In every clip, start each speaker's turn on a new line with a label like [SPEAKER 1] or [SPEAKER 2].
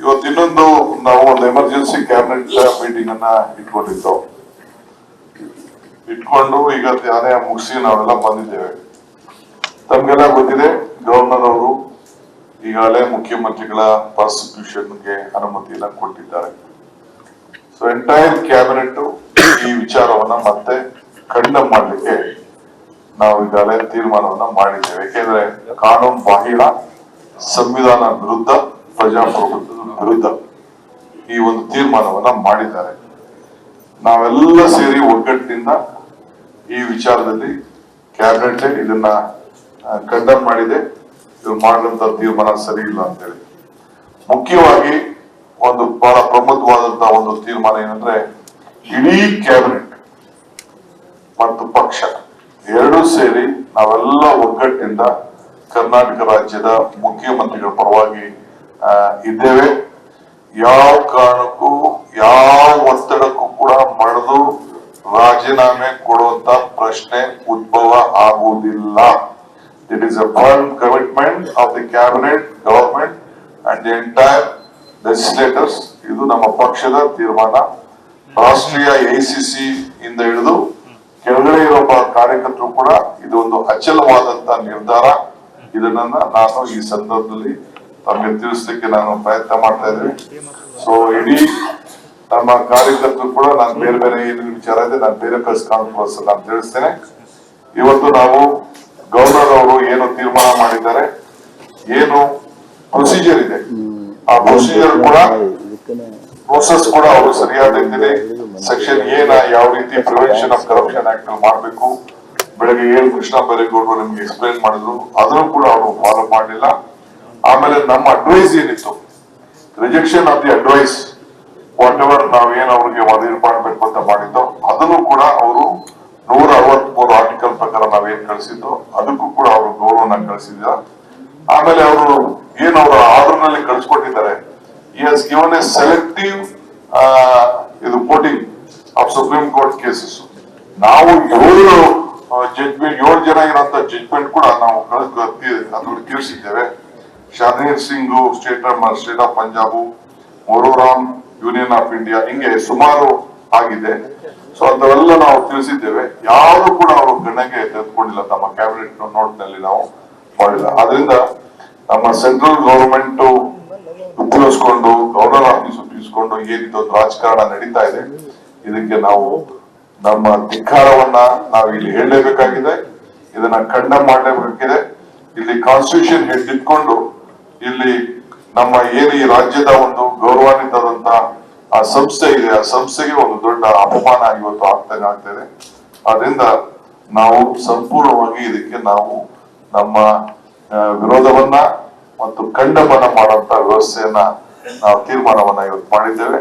[SPEAKER 1] ಇವತ್ತು ಇನ್ನೊಂದು ನಾವು ಒಂದು ಎಮರ್ಜೆನ್ಸಿ ಕ್ಯಾಬಿನೆಟ್ ಮೀಟಿಂಗ್ ಅನ್ನ ಇಟ್ಕೊಂಡಿದ್ದು. ಇಟ್ಕೊಂಡು ಈಗ ಅದೇ ಮುಗಿಸಿ ನಾವೆಲ್ಲ ಬಂದಿದ್ದೇವೆ. ತಮ್ಗೆಲ್ಲ ಗೊತ್ತಿದೆ, ಗವರ್ನರ್ ಅವರು ಈಗಾಗಲೇ ಮುಖ್ಯಮಂತ್ರಿಗಳ ಪ್ರಾಸಿಕ್ಯೂಷನ್ಗೆ ಅನುಮತಿಯನ್ನ ಕೊಟ್ಟಿದ್ದಾರೆ. ಸೊ ಎಂಟೈರ್ ಕ್ಯಾಬಿನೆಟ್ ಈ ವಿಚಾರವನ್ನ ಮತ್ತೆ ಖಂಡನೆ ಮಾಡಲಿಕ್ಕೆ ನಾವು ಈಗಾಗಲೇ ತೀರ್ಮಾನವನ್ನ ಮಾಡಿದ್ದೇವೆ. ಯಾಕೆಂದ್ರೆ ಕಾನೂನು ಬಾಹಿರ ಸಂವಿಧಾನ ವಿರುದ್ಧ ಪ್ರಜಾಪ್ರಭುತ್ವದ ವಿರುದ್ಧ ಈ ಒಂದು ತೀರ್ಮಾನವನ್ನ ಮಾಡಿದ್ದಾರೆ. ನಾವೆಲ್ಲ ಸೇರಿ ಒಗ್ಗಟ್ಟಿನಿಂದ ಈ ವಿಚಾರದಲ್ಲಿ ಕ್ಯಾಬಿನೆಟ್ ಇದನ್ನ ಕಂಡಮ್ ಮಾಡಿದೆ. ಇದು ಮಾಡಿದಂತ ತೀರ್ಮಾನ ಸರಿ ಇಲ್ಲ ಅಂತೇಳಿ. ಮುಖ್ಯವಾಗಿ ಒಂದು ಬಹಳ ಪ್ರಮುಖವಾದಂತ ಒಂದು ತೀರ್ಮಾನ ಏನಂದ್ರೆ ಇಡೀ ಕ್ಯಾಬಿನೆಟ್ ಮತ್ತು ಪಕ್ಷ ಎರಡೂ ಸೇರಿ ನಾವೆಲ್ಲ ಒಗ್ಗಟ್ಟಿನಿಂದ ಕರ್ನಾಟಕ ರಾಜ್ಯದ ಮುಖ್ಯಮಂತ್ರಿಗಳ ಪರವಾಗಿ ಇದ್ದೇವೆ. ಯಾವ ಕಾರಣಕ್ಕೂ, ಯಾವ ಒತ್ತಡಕ್ಕೂ ಕೂಡ ಮರೆದು ರಾಜೀನಾಮೆ ಕೊಡುವಂತ ಪ್ರಶ್ನೆ ಉದ್ಭವ ಆಗುವುದಿಲ್ಲ. It is a firm commitment of the cabinet government and the entire legislators ಇದು ನಮ್ಮ ಪಕ್ಷದ ತೀರ್ಮಾನ. ರಾಷ್ಟ್ರೀಯ ಎಐಸಿಸಿ ಇಂದ ಹಿಡಿದು ಕೆಳಗಡೆ ಇರುವ ಕಾರ್ಯಕರ್ತರು ಕೂಡ ಇದು ಒಂದು ಅಚಲವಾದಂತ ನಿರ್ಧಾರ. ಇದನ್ನ ನಾನು ಈ ಸಂದರ್ಭದಲ್ಲಿ ತಮಗೆ ತಿಳಿಸ್ಲಿಕ್ಕೆ ನಾನು ಪ್ರಯತ್ನ ಮಾಡ್ತಾ ಇದ್ದೀನಿ. ಸೊ ಇಡೀ ನಮ್ಮ ಕಾರ್ಯಕರ್ತರು ಕೂಡ ನಾನು ಬೇರೆ ಬೇರೆ ಏನು ವಿಚಾರ ಇದೆ, ನಾನು ಬೇರೆ ಪ್ರೆಸ್ ಕಾನ್ಫರೆನ್ಸ್ ನಾನು ತಿಳಿಸ್ತೇನೆ. ಇವತ್ತು ನಾವು ಗವರ್ನರ್ ಅವರು ಏನು ತೀರ್ಮಾನ ಮಾಡಿದ್ದಾರೆ, ಏನು ಪ್ರೊಸೀಜರ್ ಇದೆ. ಆ ಪ್ರೊಸೀಜರ್ ಕೂಡ ಪ್ರೋಸೆಸ್ ಕೂಡ ಅವರು ಸರಿಯಾದ ರೀತಿಯಲ್ಲಿ ಸೆಕ್ಷನ್ ಏನ ಯಾವ ರೀತಿ ಪ್ರಿವೆನ್ಷನ್ ಆಫ್ ಕರಪ್ಷನ್ ಆಕ್ಟ್ ಮಾಡಬೇಕು, ಬೆಳಗ್ಗೆ ಏಳು ಕೃಷ್ಣ ಬೈರೇಗೌಡರು ನಿಮ್ಗೆ ಎಕ್ಸ್ಪ್ಲೈನ್ ಮಾಡಿದ್ರು, ಅದನ್ನು ಕೂಡ ಅವರು ಫಾಲೋ ಮಾಡಲಿಲ್ಲ. ನಮ್ಮ ಅಡ್ವೈಸ್ ಏನಿತ್ತು? Rejection of the advice whatever ನಾವೇನು ಅವರಿಗೆ ವರದಿ ಮಾಡಬೇಕು ಅಂತ ಮಾಡಿದ್ದೋ, ಅದನ್ನು ಕೂಡ ಅವರು ನೂರ ಅರವತ್ಮೂರು ಆರ್ಟಿಕಲ್ ಪ್ರಕಾರ ನಾವೇನ್ ಕಳಿಸಿದ್ದು, ಅದಕ್ಕೂ ಕೂಡ ಅವರು ಗೌರವನ ಕಳಿಸಿದ ಆಮೇಲೆ ಅವರು ಏನು ಅವರ ಆರ್ಡರ್ನಲ್ಲಿ ಕಳಿಸ್ಕೊಟ್ಟಿದ್ದಾರೆ ಎಸ್ ಗಿವನ್ ಎ ಸೆಲೆಕ್ಟಿವ್ ಇದು quoting of supreme court cases ನಾವು ಏಳು ಜಡ್ಜ್ಮೆಂಟ್ ಏಳು ಜನ ಇರುವಂತ ಜಡ್ಜ್ಮೆಂಟ್ ಕೂಡ ನಾವು ಕಳಿಸ್ ಅದನ್ನು ತಿಳಿಸಿದ್ದೇವೆ Shadir Singh state state of Punjab ಮೊರೋರಾಮ್ union of India ಹಿಂಗೆ ಸುಮಾರು ಆಗಿದೆ. ಸೊ ಅಂತವೆಲ್ಲ ನಾವು ತಿಳಿಸಿದ್ದೇವೆ. ಯಾರು ಕೂಡ ಅವರು ಗಣನೆಗೆ ತೆಗೆದುಕೊಂಡಿಲ್ಲ. ತಮ್ಮ ಕ್ಯಾಬಿನೆಟ್ ನೋಟ್ನಲ್ಲಿ ನಾವು ಮಾಡಿಲ್ಲ. ಆದ್ರಿಂದ ನಮ್ಮ ಸೆಂಟ್ರಲ್ ಗವರ್ಮೆಂಟ್ ಉಪಯೋಗಿಸ್ಕೊಂಡು ಗವರ್ನರ್ ಆಫೀಸ್ ಉಪಯೋಗಿಸ್ಕೊಂಡು ಏನಿದೊಂದು ರಾಜಕಾರಣ ನಡೀತಾ ಇದೆ. ಇದಕ್ಕೆ ನಾವು ನಮ್ಮ ಧಿಕ್ಕಾರವನ್ನ ನಾವು ಇಲ್ಲಿ ಹೇಳಲೇಬೇಕಾಗಿದೆ. ಇದನ್ನ ಖಂಡ ಮಾಡಲೇಬೇಕಿದೆ ಇಲ್ಲಿ ಕಾನ್ಸ್ಟಿಟ್ಯೂಷನ್ ಹೆಡ್ ಇಟ್ಕೊಂಡು ಇಲ್ಲಿ ನಮ್ಮ ಏನು ಈ ರಾಜ್ಯದ ಒಂದು ಗೌರವಾನ್ವಿತವಾದಂತಹ ಆ ಸಂಸ್ಥೆ ಇದೆ. ಆ ಸಂಸ್ಥೆಗೆ ಒಂದು ದೊಡ್ಡ ಅಪಮಾನ ಇವತ್ತು ಆಗ್ತಾನೆ ಆಗ್ತೇನೆ ಆದ್ರಿಂದ ನಾವು ಸಂಪೂರ್ಣವಾಗಿ ಇದಕ್ಕೆ ನಾವು ನಮ್ಮ ವಿರೋಧವನ್ನ ಮತ್ತು ಖಂಡಮನ ಮಾಡುವಂತ ವ್ಯವಸ್ಥೆಯನ್ನ ನಾವು ತೀರ್ಮಾನವನ್ನ ಇವತ್ತು ಮಾಡಿದ್ದೇವೆ.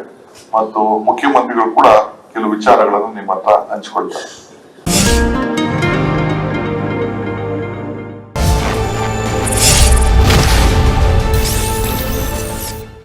[SPEAKER 1] ಮತ್ತು ಮುಖ್ಯಮಂತ್ರಿಗಳು ಕೂಡ ಕೆಲವು ವಿಚಾರಗಳನ್ನು ನಿಮ್ಮ ಹತ್ರ ಹಂಚಿಕೊಳ್ತಾರೆ.